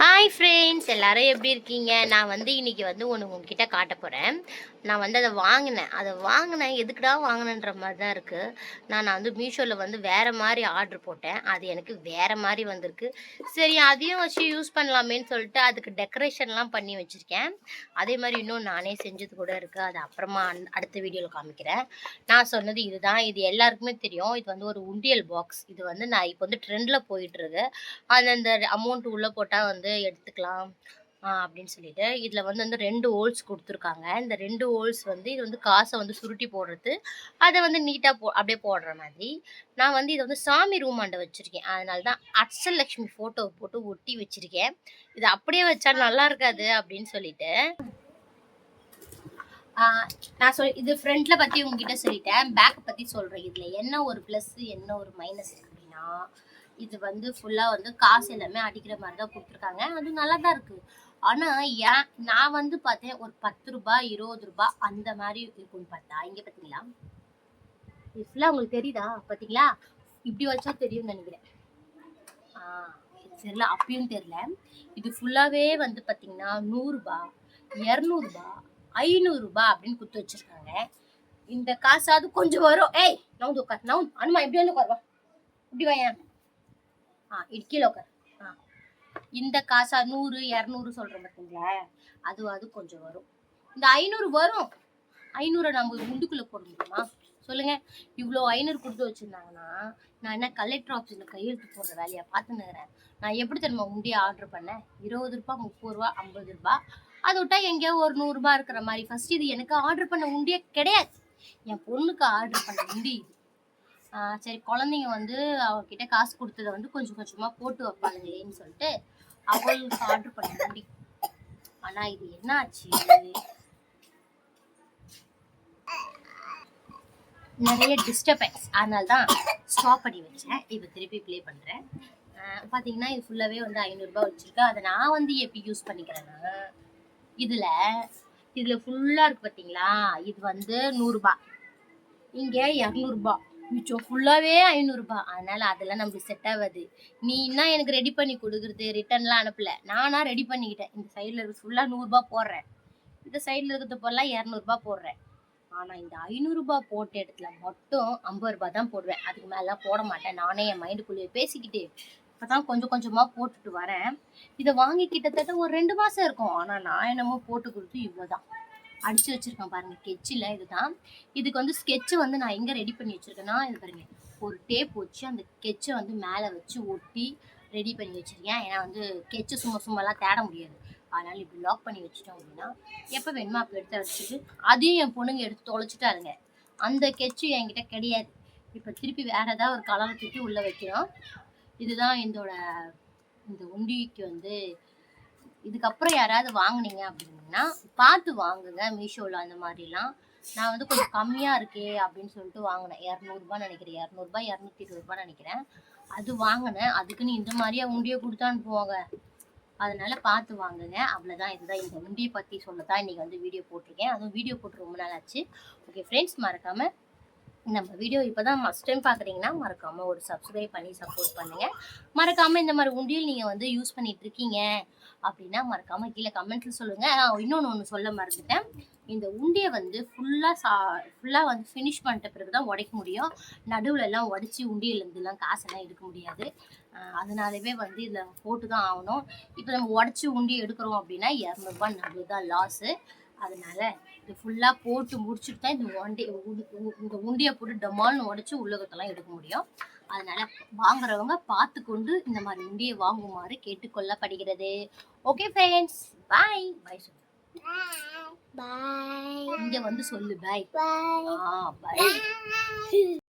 Hi friends எல்லாரும் எப்படி இருக்கீங்க? நான் வந்து இன்னைக்கு வந்து ஒன்று உங்ககிட்ட காட்ட போகிறேன் நான் வந்து அதை வாங்கினேன். அதை வாங்கினேன். எதுக்குடா வாங்கினன்ற மாதிரி தான் இருக்குது நான் நான் வந்து மீஷோவில் வந்து வேறு மாதிரி ஆர்டர் போட்டேன். அது எனக்கு வேறு மாதிரி வந்திருக்கு. சரி அதையும் வச்சு யூஸ் பண்ணலாமேன்னு சொல்லிட்டு அதுக்கு டெக்கரேஷன்லாம் பண்ணி வச்சுருக்கேன். அதே மாதிரி இன்னும் நானே செஞ்சது கூட இருக்குது அது அப்புறமா அடுத்த வீடியோவில் காமிக்கிறேன். நான் சொன்னது இதுதான். இது எல்லாருக்குமே தெரியும். இது வந்து ஒரு உண்டியல் பாக்ஸ். இது வந்து நான் இப்போ வந்து ட்ரெண்டில் போயிட்டுருக்கு அது அந்த அமௌண்ட் உள்ளே போட்டால் வந்து எடுத்துக்கலாம் அப்படின்னு சொல்லிட்டு. இதில் வந்து வந்து ரெண்டு ஹோல்ஸ் கொடுத்துருக்காங்க. இந்த ரெண்டு ஹோல்ஸ் வந்து இது வந்து காசை வந்து சுருட்டி போடுறது அதை வந்து நீட்டாக போ அப்படியே போடுற மாதிரி. நான் வந்து இதை வந்து சாமி ரூம் வச்சுருக்கேன். அதனால தான் அட்சல் லக்ஷ்மி ஃபோட்டோவை போட்டு ஒட்டி வச்சுருக்கேன். இது அப்படியே வச்சா நல்லா இருக்காது அப்படின்னு சொல்லிட்டு. நான் சொல் இது ஃப்ரண்ட்ல பற்றி உங்ககிட்ட சொல்லிட்டேன். பேக்கை பற்றி சொல்கிறேன் இதில் என்ன ஒரு ப்ளஸ் என்ன ஒரு மைனஸ் அப்படின்னா இது வந்து ஃபுல்லாக வந்து காசு எல்லாமே அடிக்கிற மாதிரி தான் கொடுத்துருக்காங்க. அது நல்லா தான் இருக்குது ஆனால் ஏன் நான் வந்து பார்த்தேன் ஒரு பத்து ரூபாய் இருபது ரூபாய் அந்த மாதிரி இருக்கும்னு பார்த்தா இங்கே பார்த்தீங்களா இது ஃபுல்லாக உங்களுக்கு தெரியுதா? பார்த்தீங்களா இப்படி வச்சா தெரியும்னு நினைக்கிறேன். ஆ இது தெரியல அப்பயும் தெரியல. இது ஃபுல்லாகவே வந்து பார்த்தீங்கன்னா நூறுரூபா இரநூறுபா ஐநூறுரூபா அப்படின்னு கொடுத்து வச்சிருக்காங்க. இந்த காசாவது கொஞ்சம் வரும். ஏய் நவுந்து உட்கார் நவுந்து. அனுமா இப்படி வந்து உட்கார் இப்படி வாயேன் ஆ இது கீழே ஆ. இந்த காசா நூறு இரநூறு சொல்கிற பார்த்தீங்களா அது அது கொஞ்சம் வரும். இந்த ஐநூறு வரும். ஐநூறை நம்ம முண்டுக்குள்ளே போட முடியுமா? சொல்லுங்க. இவ்வளோ ஐநூறு கொடுத்து வச்சுருந்தாங்கன்னா நான் என்ன கலெக்டர் ஆஃபீஸில் கையெழுத்து போடுற வேலையை பார்த்துன்னுக்கிறேன் நான் எப்படி தெரியுமா உண்டியை ஆர்டர் பண்ணேன்? இருபது ரூபா முப்பது ரூபா ஐம்பது ரூபா. அதை விட்டா எங்கேயோ ஒரு நூறுரூபா இருக்கிற மாதிரி. ஃபர்ஸ்ட் இது எனக்கு ஆர்டர் பண்ண உண்டியே கிடையாது. என் பொண்ணுக்கு ஆர்டர் பண்ண உண்டி இது. சரி குழந்தைங்க வந்து அவகிட்ட காசு கொடுத்ததை வந்து கொஞ்சம் கொஞ்சமாக போட்டு வைப்பாளுங்களேன்னு சொல்லிட்டு அவளுக்கு ஆர்டர் பண்ண. உண்டி ஆனால் இது என்ன ஆச்சு? நிறைய டிஸ்டர்பன்ஸ் அதனால தான் ஸ்டாப் பண்ணி வச்சேன். இப்போ திருப்பி ப்ளே பண்ணுறேன் பார்த்தீங்கன்னா இது ஃபுல்லாகவே வந்து ஐநூறுரூபா வச்சுருக்கேன் அதை நான் வந்து எப்படி யூஸ் பண்ணிக்கிறேன்னா இதில் இதில் ஃபுல்லாக இருக்குது பார்த்தீங்களா இது வந்து நூறுரூபா இங்கே இரநூறுபா மிச்சம் ஃபுல்லாகவே ஐநூறுரூபா அதனால் அதெல்லாம் நம்மளுக்கு செட் ஆகாது. நீ என்ன எனக்கு ரெடி பண்ணி கொடுக்குறது ரிட்டர்ன்லாம் அனுப்பல. நானா ரெடி பண்ணிக்கிட்டேன். இந்த சைடில் இருக்க ஃபுல்லாக நூறுரூபா போடுறேன். இந்த சைடில் இருக்கிறது போலாம் இரநூறுபா போடுறேன். ஆனால் இந்த ஐநூறுரூபா போட்ட இடத்துல மட்டும் ஐம்பது ரூபா தான் போடுவேன். அதுக்கு மேலாம் போட மாட்டேன். நானே என் மைண்டுக்குள்ளேயே பேசிக்கிட்டு இப்போ தான் கொஞ்சம் கொஞ்சமாக போட்டுட்டு வரேன். இதை வாங்கி கிட்டத்தட்ட ஒரு ரெண்டு மாதம் இருக்கும். ஆனால் நான் என்னமோ போட்டு கொடுத்து இவ்வளோ தான் அடிச்சு வச்சிருக்கேன் பாருங்க ஸ்கெட்சில் இதுதான். இதுக்கு வந்து ஸ்கெட்சு வந்து நான் எங்கே ரெடி பண்ணி வச்சிருக்கேன்னா இது பாருங்க ஒரு டேப் வச்சு அந்த ஸ்கெட்சை வந்து மேலே வச்சு ஒட்டி ரெடி பண்ணி வச்சிருக்கேன். ஏன்னா வந்து ஸ்கெட்சு சும்மா சும்மாலாம் தேட முடியாது. அதனால் இப்படி லாக் பண்ணி வச்சிட்டோம் அப்படின்னா எப்போ வேணுமோ அப்போ எடுத்து வச்சுட்டு அதையும் என் பொண்ணுங்க எடுத்து தொலைச்சிட்டாருங்க அந்த ஸ்கெட்சு என்கிட்ட கிடையாது. இப்போ திருப்பி வேறு ஏதாவது ஒரு கலரை தூக்கி உள்ளே வைக்கிறோம் இதுதான் இதோட இந்த உண்டிக்கு வந்து இதுக்கப்புறம் யாராவது வாங்குனீங்க அப்படின்னா பார்த்து வாங்குங்க மீஷோவில் அந்த மாதிரிலாம். நான் வந்து கொஞ்சம் கம்மியாக இருக்கே அப்படின்னு சொல்லிட்டு வாங்கினேன். இரநூறுபா நினைக்கிறேன். இரநூறுபா இரநூத்தி இருபது ரூபா நினைக்கிறேன். அது வாங்கினேன். அதுக்குன்னு இந்த மாதிரியா உண்டியை கொடுத்து அனுப்புவாங்க. அதனால பார்த்து வாங்குங்க. அவ்வளோதான் இதுதான் இந்த உண்டியை பற்றி சொல்ல தான் இன்றைக்கி வந்து வீடியோ போட்டிருக்கேன். அதுவும் வீடியோ போட்டு ரொம்ப நாள் ஆச்சு. ஓகே ஃப்ரெண்ட்ஸ் மறக்காமல் நம்ம வீடியோ இப்போ தான் ஃபஸ்ட் டைம் பார்க்குறீங்கன்னா மறக்காமல் ஒரு சப்ஸ்கிரைப் பண்ணி சப்போர்ட் பண்ணுங்கள் மறக்காமல் இந்த மாதிரி உண்டியல் நீங்கள் வந்து யூஸ் பண்ணிகிட்ருக்கீங்க அப்படின்னா மறக்காமல் கீழே கமெண்ட்ல சொல்லுங்கள் இன்னொன்று ஒன்று சொல்ல மறந்துட்டேன். இந்த உண்டியை வந்து ஃபுல்லாக சா ஃபுல்லாக வந்து ஃபினிஷ் பண்ணிட்ட பிறகு தான் உடைக்க முடியும். நடுவில் எல்லாம் உடச்சி உண்டியிலேருந்துலாம் காசெல்லாம் எடுக்க முடியாது. அதனாலவே வந்து இதில் போட்டு தான் ஆகணும். இப்போ நம்ம உடச்சி உண்டி எடுக்கிறோம் அப்படின்னா இரநூறுபா நம்மளுக்கு தான் லாஸு அதனால இது ஃபுல்லாக போட்டு முடிச்சுட்டு தான் இந்த உ- இந்த உண்டியை போட்டு டமால்னு உடச்சி உள்ளகத்தெல்லாம் எடுக்க முடியும். அதனால வாங்குறவங்க பார்த்து கொண்டு இந்த மாதிரி உண்டியை வாங்குமாறு கேட்டுக்கொள்ளப்படுகிறது. ஓகே ஃப்ரெண்ட்ஸ் பாய் பாய் சொல்லு. இங்க வந்து சொல்லு. பாய். ஆ பாய்